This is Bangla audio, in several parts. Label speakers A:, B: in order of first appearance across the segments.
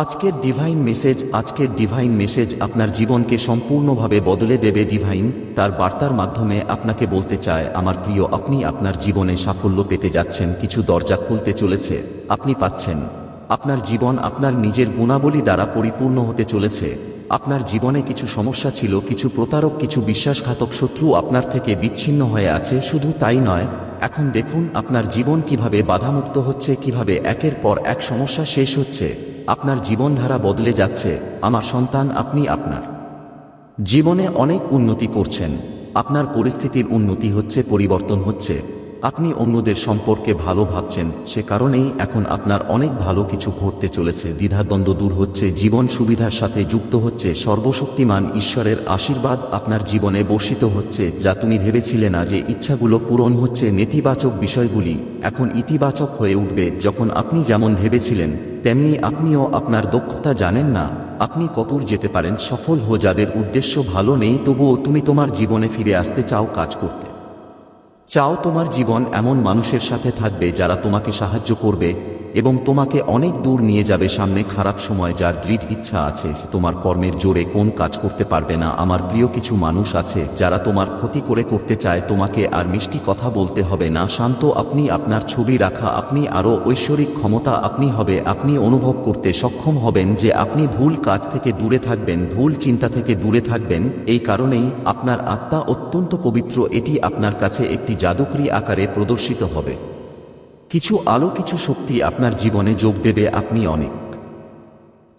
A: আজকের ডিভাইন মেসেজ আজকের ডিভাইন মেসেজ আপনার জীবনকে সম্পূর্ণভাবে বদলে দেবে ডিভাইন তার বার্তার মাধ্যমে আপনাকে বলতে চায়, আমার প্রিয়, আপনি আপনার জীবনে সাফল্য পেতে যাচ্ছেন, কিছু দরজা খুলতে চলেছে, আপনি পাচ্ছেন। আপনার জীবন আপনার নিজের গুণাবলী দ্বারা পরিপূর্ণ হতে চলেছে। আপনার জীবনে কিছু সমস্যা ছিল, কিছু প্রতারক, কিছু বিশ্বাসঘাতক শত্রু আপনার থেকে বিচ্ছিন্ন হয়ে আছে, শুধু তাই নয়, এখন দেখুন আপনার জীবন কীভাবে বাধামুক্ত হচ্ছে, কীভাবে একের পর এক সমস্যা শেষ হচ্ছে। আপনার জীবনধারা বদলে যাচ্ছে, আমার সন্তান আপনি আপনার। জীবনে অনেক উন্নতি করছেন, আপনার পরিস্থিতির উন্নতি হচ্ছে, পরিবর্তন হচ্ছে, আপনি অন্যদের সম্পর্কে ভালো ভাবছেন, সে কারণেই এখন আপনার অনেক ভালো কিছু ঘটতে চলেছে, দ্বিধাদ্বন্দ্ব দূর হচ্ছে, জীবন সুবিধার সাথে যুক্ত হচ্ছে, সর্বশক্তিমান ঈশ্বরের আশীর্বাদ আপনার জীবনে বর্ষিত হচ্ছে, যা তুমি ভেবেছিলে না যে ইচ্ছাগুলো পূরণ হচ্ছে, নেতিবাচক বিষয়গুলি এখন ইতিবাচক হয়ে উঠবে, যখন আপনি যেমন ভেবেছিলেন তেমনি আপনিও আপনার দক্ষতা জানেন না। আপনি কতর যেতে পারেন সফল হো যাদের উদ্দেশ্য ভালো নেই, তবুও তুমি তোমার জীবনে ফিরে আসতে চাও কাজ করতে। চাও তোমার জীবন এমন মানুষের সাথে থাকবে যারা তোমাকে সাহায্য করবে এবং তোমাকে অনেক দূর নিয়ে যাবে সামনে খারাপ সময় যার দৃঢ় ইচ্ছা আছে। তোমার কর্মের জোরে কোন কাজ করতে পারবে না। আমার প্রিয় কিছু মানুষ আছে, যারা তোমার ক্ষতি করে করতে চায়, তোমাকে আর মিষ্টি কথা বলতে হবে না। শান্ত আপনি আপনার ছবি রাখা, আপনি আরও ঐশ্বরিক ক্ষমতা আপনি হবে। আপনি অনুভব করতে সক্ষম হবেন যে আপনি ভুল কাজ থেকে দূরে থাকবেন, ভুল চিন্তা থেকে দূরে থাকবেন। এই কারণেই আপনার আত্মা অত্যন্ত পবিত্র। এটি আপনার কাছে একটি জাদুকরী আকারে প্রদর্শিত হবে। কিছু আলো, কিছু শক্তি আপনার জীবনে যোগ দেবে আপনি অনেক।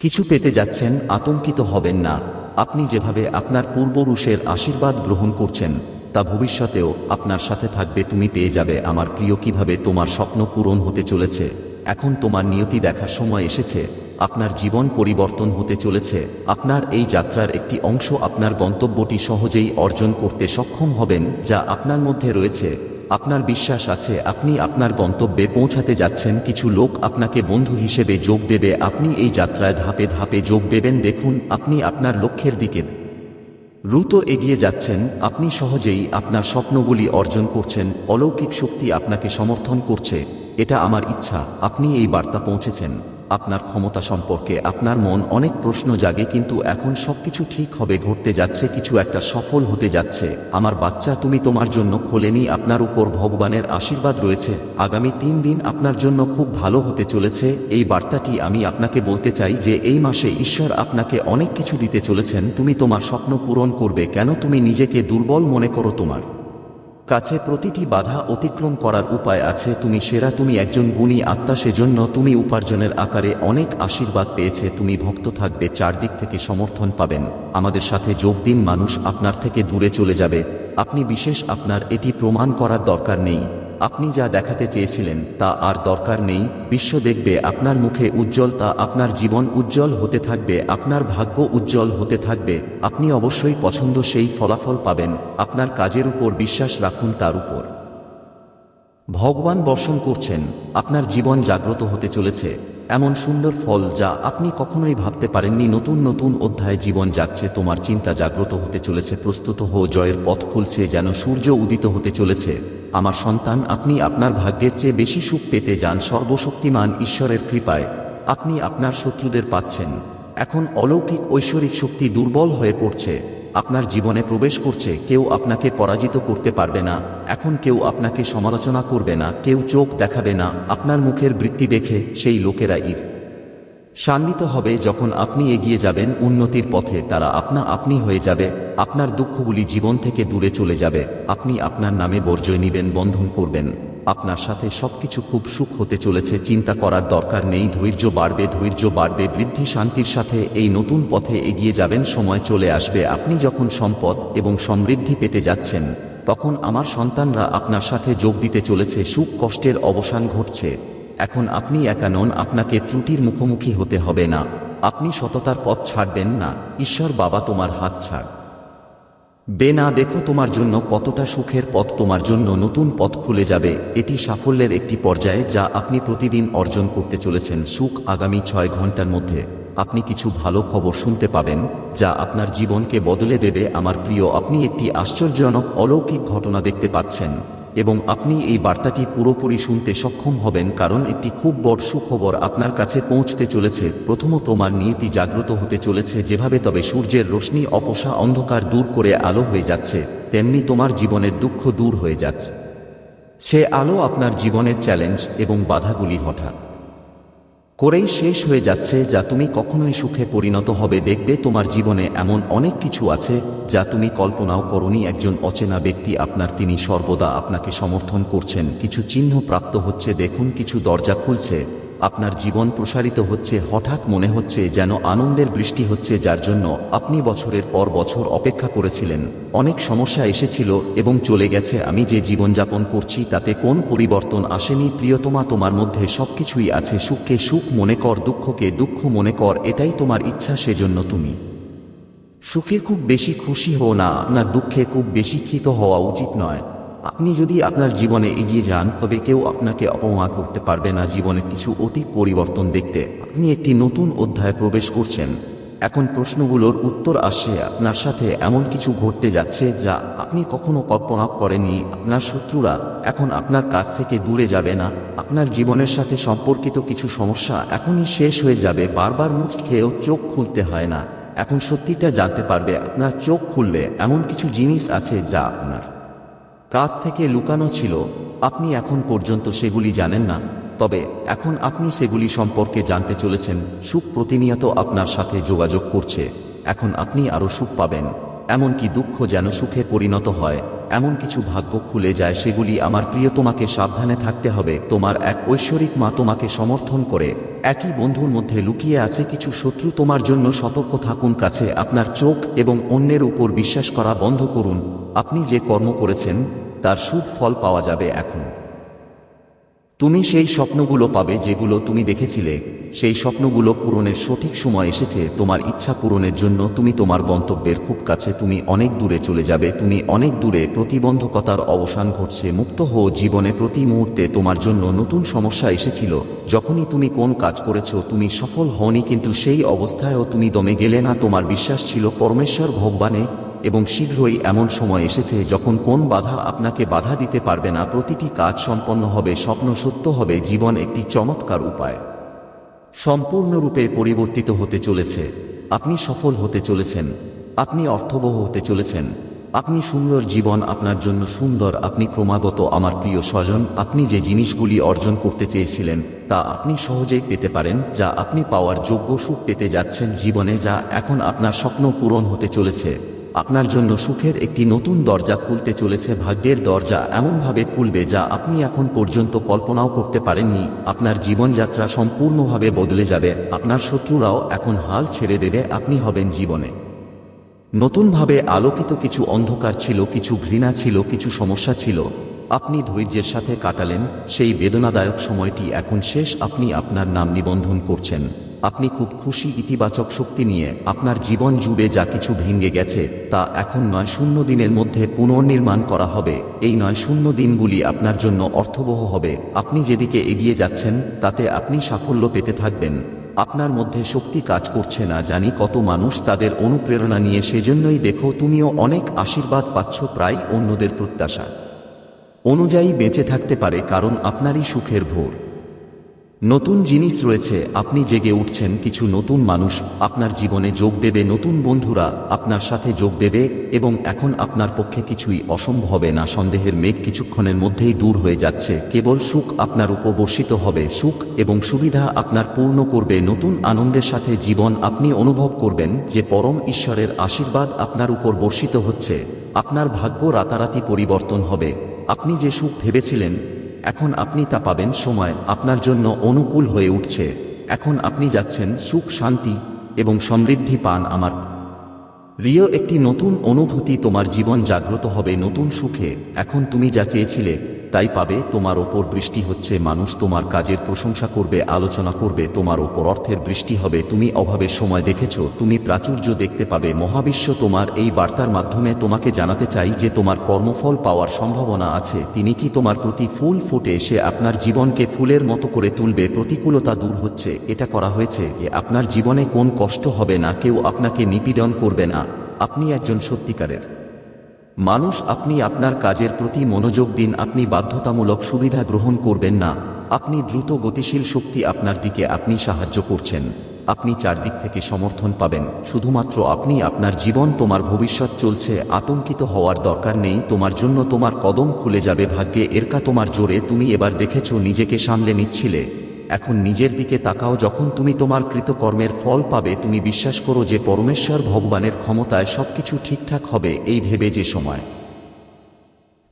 A: কিছু পেতে যাচ্ছেন, আতঙ্কিত হবেন না। আপনি যেভাবে আপনার পূর্বপুরুষের আশীর্বাদ গ্রহণ করছেন, তা ভবিষ্যতেও আপনার সাথে থাকবে, তুমি পেয়ে যাবে। আমার প্রিয়, কীভাবে তোমার স্বপ্ন পূরণ হতে চলেছে? এখন তোমার নিয়তি দেখার সময় এসেছে, আপনার জীবন পরিবর্তন হতে চলেছে, আপনার এই যাত্রার একটি অংশ, আপনার গন্তব্যটি সহজেই অর্জন করতে সক্ষম হবেন, যা আপনার মধ্যে রয়েছে। আপনার বিশ্বাস আছে, আপনি আপনার গন্তব্যে পৌঁছাতে যাচ্ছেন, কিছু লোক আপনাকে বন্ধু হিসেবে যোগ দেবে, আপনি এই যাত্রায় ধাপে ধাপে যোগ দেবেন, দেখুন, আপনি আপনার লক্ষ্যের দিকে দ্রুত এগিয়ে যাচ্ছেন, আপনি সহজেই আপনার স্বপ্নগুলি অর্জন করছেন, অলৌকিক শক্তি আপনাকে সমর্থন করছে, এটা আমার ইচ্ছা, আপনি এই বার্তা পৌঁছেছেন। আপনার ক্ষমতা সম্পর্কে আপনার মন অনেক প্রশ্ন জাগে, কিন্তু এখন সবকিছু ঠিক হবে, ঘটতে যাচ্ছে, কিছু একটা সফল হতে যাচ্ছে। আমার বাচ্চা, তুমি তোমার জন্য খোলেনি আপনার উপর ভগবানের আশীর্বাদ রয়েছে। আগামী তিন দিন আপনার জন্য খুব ভালো হতে চলেছে। এই বার্তাটি আমি আপনাকে বলতে চাই যে, এই মাসে ঈশ্বর আপনাকে অনেক কিছু দিতে চলেছেন। তুমি তোমার স্বপ্ন পূরণ করবে। কেন তুমি নিজেকে দুর্বল মনে করো তোমার? কাছে প্রতিটি বাধা অতিক্রম করার উপায় আছে। তুমি সেরা, তুমি একজন গুণী আত্মা, সেজন্য তুমি উপার্জনের আকারে অনেক আশীর্বাদ পেয়েছে। তুমি ভক্ত থাকবে, চারদিক থেকে সমর্থন পাবেন। আমাদের সাথে যোগ দিন, মানুষ আপনার থেকে দূরে চলে যাবে। আপনি বিশেষ আপনার, এটি প্রমাণ করার দরকার নেই। আপনি যা দেখাতে চেয়েছিলেন তা আর দরকার নেই, বিশ্ব দেখবে আপনার মুখে উজ্জ্বল তা আপনার জীবন উজ্জ্বল হতে থাকবে, আপনার ভাগ্য উজ্জ্বল হতে থাকবে, আপনি অবশ্যই পছন্দ সেই ফলাফল পাবেন, আপনার কাজের উপর বিশ্বাস রাখুন তার উপর। ভগবান বর্ষণ করছেন, আপনার জীবন জাগ্রত হতে চলেছে এমন সুন্দর ফল যা আপনি কখনোই ভাবতে পারেননি। নতুন নতুন অধ্যায় জীবন যাচ্ছে, তোমার চিন্তা জাগ্রত হতে চলেছে, প্রস্তুত হো জয়ের পথ খুলছে, যেন সূর্য উদিত হতে চলেছে। আমার সন্তান, আপনি আপনার ভাগ্যের চেয়ে বেশি সুখ পেতে যান, সর্বশক্তিমান ঈশ্বরের কৃপায়। আপনি আপনার শত্রুদের পাচ্ছেন। এখন অলৌকিক ঐশ্বরিক শক্তি দুর্বল হয়ে পড়ছে। আপনার জীবনে প্রবেশ করছে, কেউ আপনাকে পরাজিত করতে পারবে না। এখন কেউ আপনাকে সমালোচনা করবে না, কেউ চোখ দেখাবে না। আপনার মুখের বৃত্তি দেখে সেই লোকেরা ইর। শান্বিত হবে যখন আপনি এগিয়ে যাবেন উন্নতির পথে, তারা আপনা আপনি হয়ে যাবে, আপনার দুঃখগুলি জীবন থেকে দূরে চলে যাবে, আপনি আপনার নামে বর্জয় নিবেন, বন্ধন করবেন। আপনার সাথে সবকিছু খুব সুখ হতে চলেছে, চিন্তা করার দরকার নেই, ধৈর্য বাড়বে ধৈর্য বাড়বে, বৃদ্ধি শান্তির সাথে এই নতুন পথে এগিয়ে যাবেন, সময় চলে আসবে, আপনি যখন সম্পদ এবং সমৃদ্ধি পেতে যাচ্ছেন, তখন আমার সন্তানরা আপনার সাথে যোগ দিতে চলেছে, সুখ কষ্টের অবসান ঘটছে, এখন আপনি একা নন, আপনাকে ত্রুটির মুখোমুখি হতে হবে না, আপনি সততার পথ ছাড়বেন না, ঈশ্বর বাবা তোমার হাত ছাড়। বে না দেখো তোমার জন্য কতটা সুখের পথ তোমার জন্য নতুন পথ খুলে যাবে। এটি সাফল্যের একটি পর্যায়ে যা আপনি প্রতিদিন অর্জন করতে চলেছেন সুখ আগামী ছয় ঘণ্টার মধ্যে। আপনি কিছু ভালো খবর শুনতে পাবেন, যা আপনার জীবনকে বদলে দেবে। আমার প্রিয়, আপনি একটি আশ্চর্যজনক অলৌকিক ঘটনা দেখতে পাচ্ছেন। এবং আপনি এই বার্তাটি পুরোপুরি শুনতে সক্ষম হবেন কারণ একটি খুব বড় সুখবর আপনার কাছে পৌঁছতে চলেছে। প্রথম তোমার নিয়তি জাগ্রত হতে চলেছে যেভাবে তবে সূর্যের রশ্মি অপসা অন্ধকার দূর করে আলো হয়ে যাচ্ছে, তেমনি তোমার জীবনের দুঃখ দূর হয়ে যাচ্ছে। সে আলো আপনার জীবনের চ্যালেঞ্জ এবং বাধাগুলি হঠাৎ। করেই শেষ হয়ে যাচ্ছে যা তুমি কখনোই সুখে পরিণত হবে। দেখবে তোমার জীবনে এমন অনেক কিছু আছে যা তুমি কল্পনাও করনি একজন অচেনা ব্যক্তি আপনার তিনি সর্বদা আপনাকে সমর্থন করছেন। কিছু চিহ্ন প্রাপ্ত হচ্ছে, দেখুন, কিছু দরজা খুলছে। আপনার জীবন প্রসারিত হচ্ছে, হঠাৎ মনে হচ্ছে যেন আনন্দের বৃষ্টি হচ্ছে, যার জন্য আপনি বছরের পর বছর অপেক্ষা করেছিলেন। অনেক সমস্যা এসেছিল এবং চলে গেছে। আমি যে জীবনযাপন করছি, তাতে কোন পরিবর্তন আসেনি? প্রিয়তমা, তোমার মধ্যে সবকিছুই আছে। সুখকে সুখ মনে কর, দুঃখকে দুঃখ মনে কর, এটাই তোমার ইচ্ছা, সেজন্য তুমি। সুখে খুব বেশি খুশি হও না। আপনার দুঃখে খুব বেশি ক্ষিত হওয়া উচিত নয়। আপনি যদি আপনার জীবনে এগিয়ে যান, তবে কেউ আপনাকে অপমান করতে পারবে না। জীবনে কিছু অতি পরিবর্তন দেখতে আপনি একটি নতুন অধ্যায়ে প্রবেশ করছেন। এখন প্রশ্নগুলোর উত্তর আসে আপনার সাথে এমন কিছু ঘটতে যাচ্ছে যা আপনি কখনো কল্পনা করেননি। আপনার শত্রুরা এখন আপনার কাছ থেকে দূরে যাবে না। আপনার জীবনের সাথে সম্পর্কিত কিছু সমস্যা এখনই শেষ হয়ে যাবে। বারবার মুখ খেয়েও চোখ খুলতে হয় না। এখন সত্যিটা জানতে পারবে, আপনার চোখ খুললে এমন কিছু জিনিস আছে যা আপনার কাছ থেকে লুকানো ছিল, আপনি এখন পর্যন্ত সেগুলি জানেন না, তবে এখন আপনি সেগুলি সম্পর্কে জানতে চলেছেন, সুখ প্রতিনিয়ত আপনার সাথে যোগাযোগ করছে, এখন আপনি আরও সুখ পাবেন, এমনকি দুঃখ যেন সুখে পরিণত হয়, এমন কিছু ভাগ্য খুলে যায় সেগুলি আমার প্রিয় তোমাকে সাবধানে থাকতে হবে, তোমার এক ঐশ্বরিক মা তোমাকে সমর্থন করে, একই বন্ধুর মধ্যে লুকিয়ে আছে কিছু শত্রু তোমার জন্য সতর্ক থাকুন, কাছে আপনার চোখ এবং অন্যের উপর বিশ্বাস করা বন্ধ করুন আপনি যে কর্ম করেছেন, তার শুভ ফল পাওয়া যাবে এখন। তুমি সেই স্বপ্নগুলো পাবে যেগুলো তুমি দেখেছিলে। সেই স্বপ্নগুলো পূরণের সঠিক সময় এসেছে। তোমার ইচ্ছা পূরণের জন্য তুমি তোমার গন্তব্যের খুব কাছে। তুমি অনেক দূরে চলে যাবে। তুমি অনেক দূরে প্রতিবন্ধকতার অবসান ঘটছে। মুক্ত হও জীবনে প্রতি মুহূর্তে। তোমার জন্য নতুন সমস্যা এসেছিল। যখনই তুমি কোন কাজ করেছ, তুমি সফল হওনি, কিন্তু সেই অবস্থায়ও তুমি দমে গেলে না। তোমার বিশ্বাস ছিল পরমেশ্বর ভগবানে এবং শীঘ্রই এমন সময় এসেছে যখন কোন বাধা আপনাকে বাধা দিতে পারবে না, প্রতিটি কাজ সম্পন্ন হবে, স্বপ্ন সত্য হবে, জীবন একটি চমৎকার উপায়। সম্পূর্ণরূপে পরিবর্তিত হতে চলেছে। আপনি সফল হতে চলেছেন। আপনি অর্থবহ হতে চলেছেন। আপনি সুন্দর জীবন আপনার জন্য সুন্দর। আপনি ক্রমাগত আমার প্রিয় স্বজন, আপনি যে জিনিসগুলি অর্জন করতে চেয়েছিলেন, তা আপনি সহজেই পেতে পারেন, যা আপনি পাওয়ার যোগ্য সুখ পেতে যাচ্ছেন জীবনে, যা এখন আপনার স্বপ্ন পূরণ হতে চলেছে। আপনার জন্য সুখের একটি নতুন দরজা খুলতে চলেছে ভাগ্যের দরজা। এমনভাবে খুলবে যা আপনি এখন পর্যন্ত কল্পনাও করতে পারেননি। আপনার জীবনযাত্রা সম্পূর্ণভাবে বদলে যাবে। আপনার শত্রুরাও এখন হাল ছেড়ে দেবে। আপনি হবেন জীবনে। নতুনভাবে আলোকিত কিছু অন্ধকার ছিল, কিছু ঘৃণা ছিল, কিছু সমস্যা ছিল। আপনি ধৈর্যের সাথে কাটালেন। সেই বেদনাদায়ক সময়টি এখন শেষ। আপনি আপনার নাম নিবন্ধন করছেন। আপনি খুব খুশি ইতিবাচক শক্তি নিয়ে আপনার জীবন জুড়ে যা কিছু ভেঙে গেছে, তা এখন নয় শূন্য দিনের মধ্যে পুনর্নির্মাণ করা হবে। এই নয় শূন্য দিনগুলি আপনার জন্য অর্থবহ হবে। আপনি যেদিকে এগিয়ে যাচ্ছেন, তাতে আপনি সাফল্য পেতে থাকবেন। আপনার মধ্যে শক্তি কাজ করছে না জানি কত মানুষ তাদের অনুপ্রেরণা নিয়ে সেজন্যই দেখো তুমিও অনেক আশীর্বাদ পাচ্ছ প্রায় অন্যদের প্রত্যাশা। অনুযায়ী বেঁচে থাকতে পারে কারণ আপনারই সুখের ভোর। নতুন জিনিস রয়েছে, আপনি জেগে উঠছেন কিছু নতুন মানুষ, আপনার জীবনে যোগ দেবে নতুন বন্ধুরা, আপনার সাথে যোগ দেবে, এবং এখন আপনার পক্ষে কিছুই অসম্ভবে না, সন্দেহের মেঘ কিছুক্ষণের মধ্যেই দূর হয়ে যাচ্ছে, কেবল সুখ আপনার উপর বর্ষিত হবে, সুখ এবং সুবিধা আপনার পূর্ণ করবে, নতুন আনন্দের সাথে জীবন আপনি অনুভব করবেন, যে পরম ঈশ্বরের আশীর্বাদ আপনার উপর বর্ষিত হচ্ছে, আপনার ভাগ্য রাতারাতি পরিবর্তন হবে, আপনি যে সুখ ভেবেছিলেন এখন আপনি তা পাবেন সময়, আপনার জন্য অনুকূল হয়ে উঠছে। এখন আপনি যাচ্ছেন সুখ, শান্তি এবং সমৃদ্ধি পান আমার। রিও একটি নতুন অনুভূতি, তোমার জীবন জাগ্রত হবে নতুন সুখে। এখন তুমি যা চেয়েছিলে তাই পাবে, তোমার ওপর বৃষ্টি হচ্ছে, মানুষ তোমার কাজের প্রশংসা করবে, আলোচনা করবে, তোমার ওপর অর্থের বৃষ্টি হবে, তুমি অভাবের সময় দেখেছ, তুমি প্রাচুর্য দেখতে পাবে, মহাবিশ্ব তোমার এই বার্তার মাধ্যমে তোমাকে জানাতে চাই যে তোমার কর্মফল পাওয়ার সম্ভাবনা আছে, তিনি কি তোমার প্রতি ফুল ফুটে এসে আপনার জীবনকে ফুলের মতো করে তুলবে, প্রতিকূলতা দূর হচ্ছে, এটা করা হয়েছে যে আপনার জীবনে কোন কষ্ট হবে না, কেউ আপনাকে নিপীড়ন করবে না, আপনি একজন সত্যিকারের। মানুষ আপনি আপনার কাজের প্রতি মনোযোগ দিন, আপনি বাধ্যতামূলক সুবিধা গ্রহণ করবেন না। আপনি দ্রুত গতিশীল শক্তি আপনার দিকে আপনি সাহায্য করছেন। আপনি চারদিক থেকে সমর্থন পাবেন। শুধুমাত্র আপনি আপনার জীবন, তোমার ভবিষ্যৎ চলছে, আতঙ্কিত হওয়ার দরকার নেই, তোমার জন্য তোমার কদম খুলে যাবে ভাগ্যে, এরকা তোমার জোরে, তুমি এবার দেখেছ নিজেকে সামলে নিচ্ছিলে। এখন নিজের দিকে তাকাও, যখন তুমি তোমার কৃতকর্মের ফল পাবে, তুমি বিশ্বাস করো যে পরমেশ্বর ভগবানের ক্ষমতায় সবকিছু ঠিকঠাক হবে, এই ভেবে যে সময়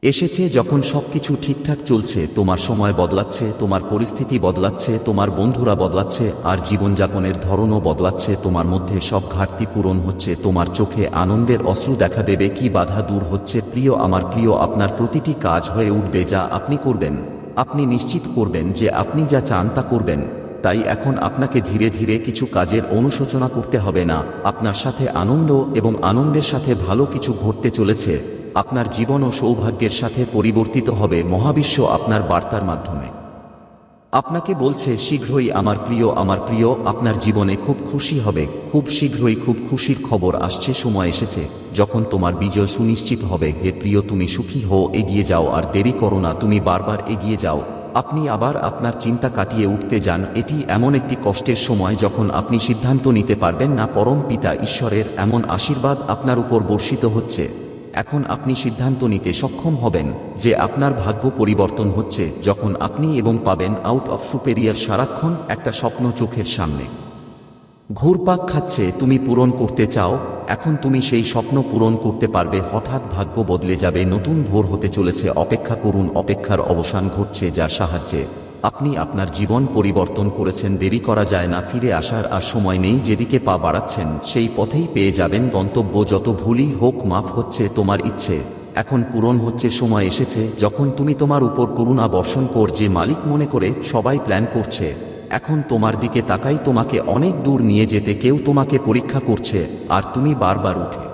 A: এসেছে, যখন সবকিছু ঠিকঠাক চলছে, তোমার সময় বদলাচ্ছে, তোমার পরিস্থিতি বদলাচ্ছে, তোমার বন্ধুরা বদলাচ্ছে, আর জীবনযাপনের ধরনও বদলাচ্ছে, তোমার মধ্যে সব ঘাটতি পূরণ হচ্ছে, তোমার চোখে আনন্দের অশ্রু দেখা দেবে, কি বাধা দূর হচ্ছে, প্রিয়, আমার প্রিয়, আপনার প্রতিটি কাজ হয়ে উঠবে, যা আপনি করবেন। আপনি নিশ্চিত করবেন যে আপনি যা চান তা করবেন, তাই এখন আপনাকে ধীরে ধীরে কিছু কাজের অনুশোচনা করতে হবে না। আপনার সাথে আনন্দ এবং আনন্দের সাথে ভালো কিছু ঘটতে চলেছে। আপনার জীবন ও সৌভাগ্যের সাথে পরিবর্তিত হবে মহাবিশ্ব আপনার বার্তার মাধ্যমে। আপনাকে বলছে, শীঘ্রই আমার প্রিয় আমার প্রিয়, আপনার জীবনে খুব খুশি হবে, খুব শীঘ্রই খুব খুশির খবর আসছে, সময় এসেছে, যখন তোমার বিজয় সুনিশ্চিত হবে, হে প্রিয়, তুমি সুখী হও, এগিয়ে যাও, আর দেরি করো না, তুমি বারবার এগিয়ে যাও, আপনি আবার আপনার চিন্তা কাটিয়ে উঠতে যান, এটি এমন একটি কষ্টের সময় যখন আপনি সিদ্ধান্ত নিতে পারবেন না, পরম পিতা, ঈশ্বরের এমন আশীর্বাদ আপনার উপর বর্ষিত হচ্ছে। এখন আপনি সিদ্ধান্ত নিতে সক্ষম হবেন যে আপনার ভাগ্য পরিবর্তন হচ্ছে যখন আপনি এবং পাবেন আউট অফ সুপেরিয়ার সারাক্ষণ একটা স্বপ্ন চোখের সামনে। ঘুরপাক খাচ্ছে, তুমি পূরণ করতে চাও, এখন তুমি সেই স্বপ্ন পূরণ করতে পারবে, হঠাৎ ভাগ্য বদলে যাবে, নতুন ভোর হতে চলেছে, অপেক্ষা করুন, অপেক্ষার অবসান ঘটছে যার সাহায্যে। আপনি আপনার জীবন পরিবর্তন করেছেন, দেরি করা যায় না, ফিরে আসার আর সময় নেই, যেদিকে পা বাড়াচ্ছেন, সেই পথেই পেয়ে যাবেন গন্তব্য, যত ভুলই হোক মাফ হচ্ছে তোমার ইচ্ছে। এখন পূরণ হচ্ছে, সময় এসেছে, যখন তুমি তোমার উপর করুণা বর্ষণ কর, যে মালিক মনে করে, সবাই প্ল্যান করছে। এখন তোমার দিকে তাকাই, তোমাকে অনেক দূর নিয়ে যেতে কেউ তোমাকে পরীক্ষা করছে, আর তুমি বারবার উঠে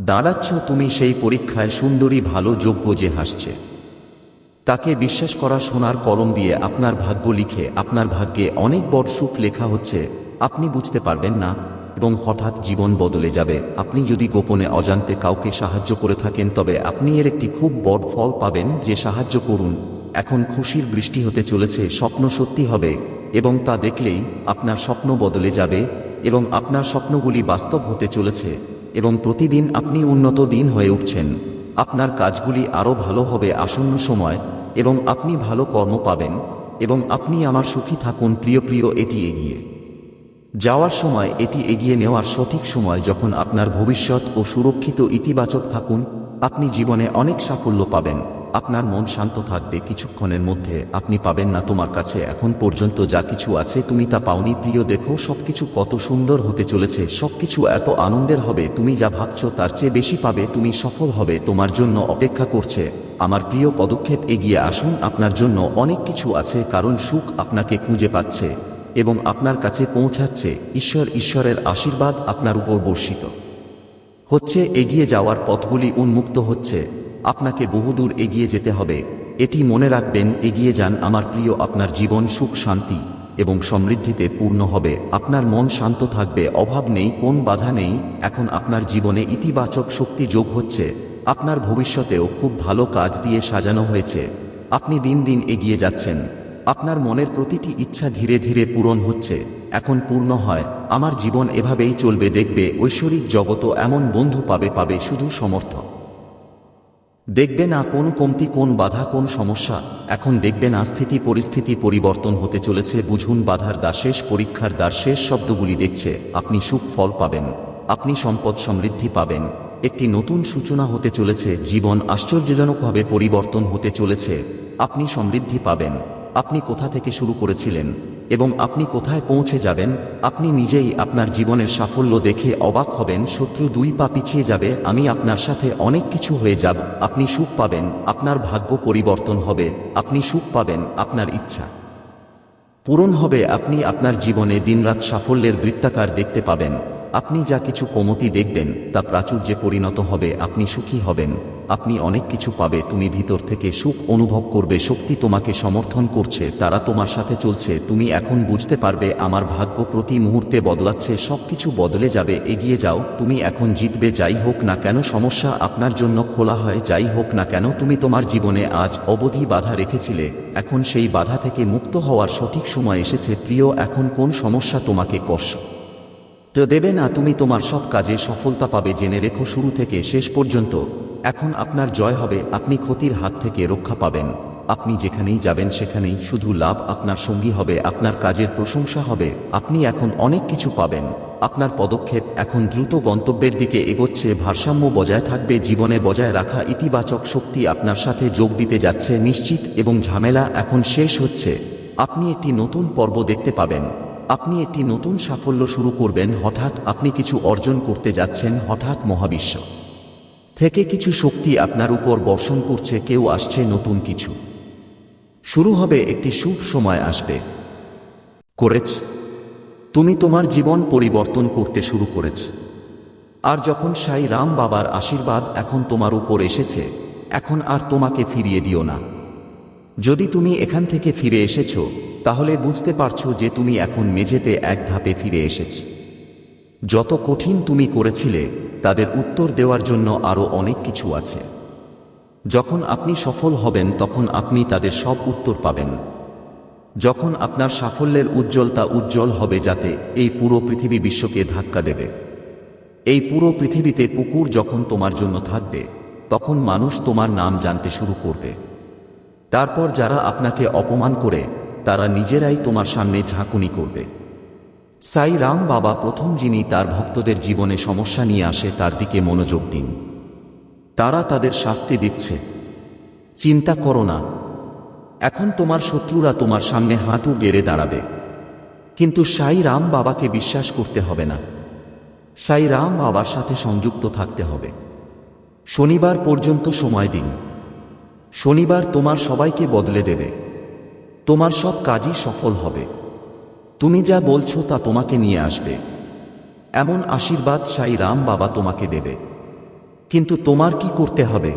A: দাঁড়াচ্ছ, তুমি সেই পরীক্ষায় সুন্দরী, ভালো, যোগ্য যে হাসছে। তাকে বিশ্বাস করা সোনার কলম দিয়ে আপনার ভাগ্য লিখে আপনার ভাগ্যে অনেক বড় সুখ লেখা হচ্ছে, আপনি বুঝতে পারবেন না, এবং হঠাৎ জীবন বদলে যাবে। আপনি যদি গোপনে অজান্তে কাউকে সাহায্য করে থাকেন, তবে আপনি এর একটি খুব বড় ফল পাবেন যে সাহায্য করুন। এখন খুশির বৃষ্টি হতে চলেছে, স্বপ্ন সত্যি হবে, এবং তা দেখলেই আপনার স্বপ্ন বদলে যাবে, এবং আপনার স্বপ্নগুলি বাস্তব হতে চলেছে, এবং প্রতিদিন আপনি উন্নত দিন হয়ে উঠছেন। আপনার কাজগুলি আরও ভালো হবে আসন্ন সময়, এবং আপনি ভালো কর্ম পাবেন, এবং আপনি আমার সুখী থাকুন, প্রিয় প্রিয়, এটি এগিয়ে। যাওয়ার সময় এটি এগিয়ে নেওয়ার সঠিক সময় যখন আপনার ভবিষ্যৎ ও সুরক্ষিত ইতিবাচক থাকুন, আপনি জীবনে অনেক সাফল্য পাবেন। আপনার মন শান্ত থাকবে। কিছুক্ষণের মধ্যে আপনি পাবেন না তোমার কাছে। এখন পর্যন্ত যা কিছু আছে তুমি তা পাওনি। প্রিয়, দেখো, সবকিছু কত সুন্দর হতে চলেছে। সবকিছু এত আনন্দের হবে। তুমি যা ভাবছ তার চেয়ে বেশি পাবে। তুমি সফল হবে। তোমার জন্য অপেক্ষা করছে। আমার প্রিয়, পদক্ষেপ এগিয়ে আসুন। আপনার জন্য অনেক কিছু আছে, কারণ সুখ আপনাকে খুঁজে পাচ্ছে এবং আপনার কাছে পৌঁছাচ্ছে। ঈশ্বর, ঈশ্বরের আশীর্বাদ আপনার উপর বর্ষিত। হচ্ছে, এগিয়ে যাওয়ার পথগুলি উন্মুক্ত হচ্ছে। আপনাকে বহুদূর এগিয়ে যেতে হবে। এটি মনে রাখবেন, এগিয়ে যান আমার প্রিয় আপনার জীবন সুখ, শান্তি এবং সমৃদ্ধিতে পূর্ণ হবে। আপনার মন শান্ত থাকবে, অভাব নেই, কোন বাধা নেই। এখন আপনার জীবনে ইতিবাচক শক্তি যোগ হচ্ছে। আপনার ভবিষ্যতেও খুব ভালো কাজ দিয়ে সাজানো হয়েছে। আপনি দিন দিন এগিয়ে যাচ্ছেন। আপনার মনের প্রতিটি ইচ্ছা ধীরে ধীরে পূরণ হচ্ছে। এখন পূর্ণ হয়। আমার জীবন এভাবেই চলবে, দেখবে ঐশ্বরিক জগতও এমন বন্ধু পাবে পাবে শুধু সমর্থক। দেখবে না কোন কমতি, কোন বাধা, কোন সমস্যা। এখন দেখবে না স্থিতি, পরিস্থিতি পরিবর্তন হতে চলেছে, বুঝুন বাধার দ্বার শেষ, পরীক্ষার দ্বার শেষ শব্দগুলি দেখছে, আপনি সুখ ফল পাবেন, আপনি সম্পদ সমৃদ্ধি পাবেন। একটি নতুন সূচনা হতে চলেছে, জীবন আশ্চর্যজনকভাবে পরিবর্তন হতে চলেছে, আপনি সমৃদ্ধি পাবেন। আপনি কোথা থেকে শুরু করেছিলেন এবং আপনি কোথায় পৌঁছে যাবেন, আপনি নিজেই আপনার জীবনের সাফল্য দেখে অবাক হবেন, শত্রু দুই পা পিছিয়ে যাবে, আমি আপনার সাথে অনেক কিছু হয়ে যাব, আপনি সুখ পাবেন, আপনার ভাগ্য পরিবর্তন হবে, আপনি সুখ পাবেন, আপনার ইচ্ছা পূরণ হবে, আপনি আপনার জীবনে দিনরাত সাফল্যের বৃত্তাকার দেখতে পাবেন, আপনি যা কিছু কমতি দেখবেন, তা প্রাচুর্যে পরিণত হবে, আপনি সুখী হবেন। আপনি অনেক কিছু পাবে, তুমি ভিতর থেকে সুখ অনুভব করবে, শক্তি তোমাকে সমর্থন করছে, তারা তোমার সাথে চলছে, তুমি এখন বুঝতে পারবে, আমার ভাগ্য প্রতি মুহূর্তে বদলাচ্ছে, সবকিছু বদলে যাবে, এগিয়ে যাও, তুমি এখন জিতবে, যাই হোক না কেন, সমস্যা আপনার জন্য খোলা হয়, যাই হোক না কেন, তুমি তোমার জীবনে আজ অবধি বাধা রেখেছিলে, এখন সেই বাধা থেকে মুক্ত হওয়ার সঠিক সময় এসেছে, প্রিয়, এখন কোন সমস্যা তোমাকে কষ্ট তো দেবে না, তুমি তোমার সব কাজে সফলতা পাবে, জেনে রেখো শুরু থেকে, শেষ পর্যন্ত। এখন আপনার জয় হবে, আপনি ক্ষতির হাত থেকে রক্ষা পাবেন। আপনি যেখানেই যাবেন সেখানেই শুধু লাভ আপনার সঙ্গী হবে, আপনার কাজের প্রশংসা হবে, আপনি এখন অনেক কিছু পাবেন। আপনার পদক্ষেপ এখন দ্রুত গন্তব্যের দিকে এগোচ্ছে, ভারসাম্য বজায় থাকবে, জীবনে বজায় রাখা ইতিবাচক শক্তি আপনার সাথে যোগ দিতে যাচ্ছে, নিশ্চিত এবং ঝামেলা এখন শেষ হচ্ছে। আপনি একটি নতুন পর্ব দেখতে পাবেন। আপনি একটি নতুন সাফল্য শুরু করবেন, হঠাৎ আপনি কিছু অর্জন করতে যাচ্ছেন, হঠাৎ মহাবিশ্ব। থেকে কিছু শক্তি আপনার উপর বর্ষণ করছে, কেউ আসছে নতুন কিছু। শুরু হবে একটি শুভ সময় আসবে। করেছ। তুমি তোমার জীবন পরিবর্তন করতে শুরু করেছ। আর যখন সাই রাম বাবার আশীর্বাদ এখন তোমার উপর এসেছে, এখন আর তোমাকে ফিরিয়ে দিও না। যদি তুমি এখান থেকে ফিরে এসেছ, তাহলে বুঝতে পারছ যে তুমি এখন মেঝেতে এক ধাপে ফিরে এসেছ। যত কঠিন তুমি করেছিলে, তাদের উত্তর দেওয়ার জন্য আরও অনেক কিছু আছে। যখন আপনি সফল হবেন, তখন আপনি তাদের সব উত্তর পাবেন। যখন আপনার সাফল্যের উজ্জ্বলতা উজ্জ্বল হবে যাতে এই পুরো পৃথিবী বিশ্বকে ধাক্কা দেবে। এই পুরো পৃথিবীতে পুকুর যখন তোমার জন্য থাকবে, তখন মানুষ তোমার নাম জানতে শুরু করবে। তারপর যারা আপনাকে অপমান করে, তারা নিজেরাই তোমার সামনে ঝাঁকুনি করবে। সাই রাম বাবা প্রথম যিনি তার ভক্তদের জীবনে সমস্যা নিয়ে আসে, তার দিকে মনোযোগ দিন। তারা তাদের শাস্তি দিচ্ছে। চিন্তা করো না। এখন তোমার শত্রুরা তোমার সামনে হাঁটু গেড়ে দাঁড়াবে। কিন্তু সাই রাম বাবাকে বিশ্বাস করতে হবে না। সাই রাম বাবার সাথে সংযুক্ত থাকতে হবে। শনিবার পর্যন্ত সময় দিন। শনিবার তোমার সবাইকে বদলে দেবে। তোমার সব কাজই সফল হবে। তুমি যা বলছো তা তোমাকে নিয়ে আসবে। এমন আশীর্বাদ সাই রাম বাবা তোমাকে দেবে। কিন্তু তোমার কি করতে হবে?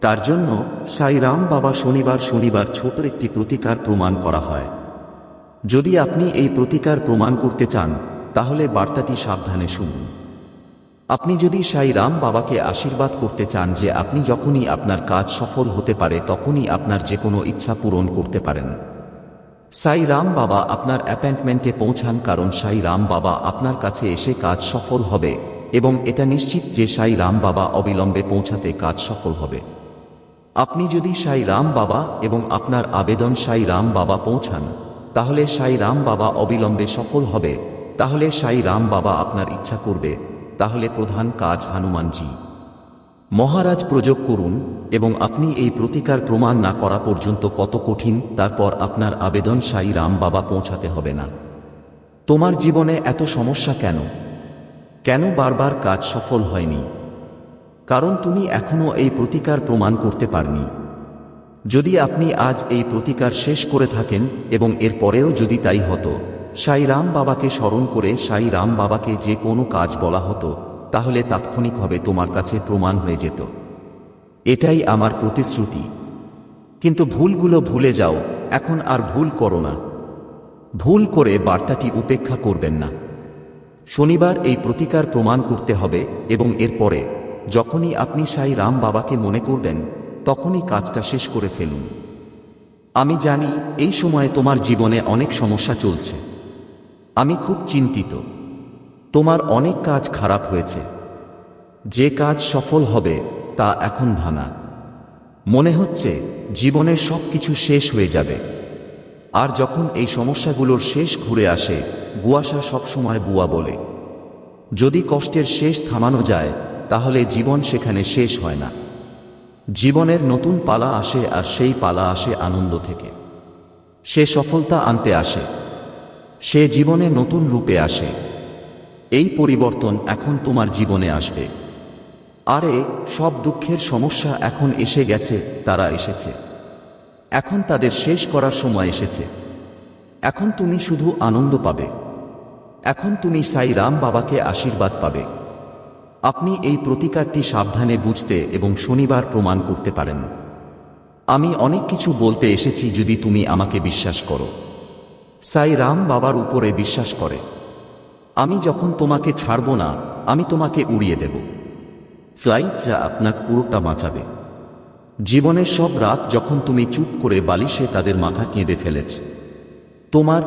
A: তার জন্য সাই রাম বাবা শনিবার শনিবার ছোট একটি প্রতিকার প্রমাণ করা হয়। যদি আপনি এই প্রতিকার প্রমাণ করতে চান, তাহলে বার্তাটি সাবধানে শুনুন। আপনি যদি সাই রাম বাবাকে আশীর্বাদ করতে চান যে আপনি যখনই আপনার কাজ সফল হতে পারে, তখনই আপনার যে কোনো ইচ্ছা পূরণ করতে পারেন। সাই রাম বাবা আপনার অ্যাপয়েন্টমেন্টে পৌঁছান কারণ সাই রাম বাবা আপনার কাছে এসে কাজ সফল হবে এবং এটা নিশ্চিত যে সাই রাম বাবা অবিলম্বে পৌঁছাতে কাজ সফল হবে। আপনি যদি সাই রাম বাবা এবং আপনার আবেদন সাই রাম বাবা পৌঁছান, তাহলে সাই রাম বাবা অবিলম্বে সফল হবে। তাহলে সাই রাম বাবা আপনার ইচ্ছা করবে। তাহলে প্রধান কাজ হনুমানজি। মহারাজ প্রযোগ করুন এবং আপনি এই প্রতিকার প্রমাণ না করা পর্যন্ত কত কঠিন, তারপর আপনার আবেদন সাই রাম বাবা পৌঁছাতে হবে না। তোমার জীবনে এত সমস্যা কেন? কেন বারবার কাজ সফল হয়নি? কারণ তুমি এখনও এই প্রতিকার প্রমাণ করতে পারনি। যদি আপনি আজ এই প্রতিকার শেষ করে থাকেন এবং এর পরেও যদি তাই হতো, সাই রাম বাবাকে স্মরণ করে সাই রাম বাবাকে যে কোনো কাজ বলা হতো তাহলে তাৎক্ষণিকভাবে তোমার কাছে প্রমাণ হয়ে যেত। এটাই আমার প্রতিশ্রুতি। কিন্তু ভুলগুলো ভুলে যাও, এখন আর ভুল করো না। ভুল করে বার্তাটি উপেক্ষা করবেন না। শনিবার এই প্রতিকার প্রমাণ করতে হবে এবং এরপরে, যখনই আপনি সাই রাম বাবাকে মনে করবেন, তখনই কাজটা শেষ করে ফেলুন। আমি জানি, এই সময়ে তোমার জীবনে অনেক সমস্যা চলছে। আমি খুব চিন্তিত। তোমার অনেক কাজ খারাপ হয়েছে। যে কাজ সফল হবে, তা এখন ভাঙা। মনে হচ্ছে, জীবনের সব কিছু শেষ হয়ে যাবে। আর যখন এই সমস্যাগুলোর শেষ ঘুরে আসে, গুয়াশা সবসময় বুয়া বলে। যদি কষ্টের শেষ থামানো যায়, তাহলে জীবন সেখানে শেষ হয় না। জীবনের নতুন পালা আসে আর সেই পালা আসে আনন্দ থেকে। সে সফলতা আনতে আসে। সে জীবনে নতুন রূপে আসে। এই পরিবর্তন এখন তোমার জীবনে আসবে। আরে, সব দুঃখের সমস্যা এখন এসে গেছে, তারা এসেছে। এখন তাদের শেষ করার সময় এসেছে। এখন তুমি শুধু আনন্দ পাবে। এখন তুমি সাই রাম বাবাকে আশীর্বাদ পাবে। আপনি এই প্রতিকারটি সাবধানে বুঝতে এবং শনিবার প্রমাণ করতে পারেন। আমি অনেক কিছু বলতে এসেছি যদি তুমি আমাকে বিশ্বাস করো। সাই রাম বাবার উপরে বিশ্বাস করে। আমি যখন তোমাকে ছাড়ব না, আমি তোমাকে উড়িয়ে দেব। ফ্লাইট যা আপনার পুরোটা বাঁচাবে। জীবনের সব রাত যখন তুমি চুপ করে বালিশে তাদের মাথা কেঁদে ফেলেছ। তোমার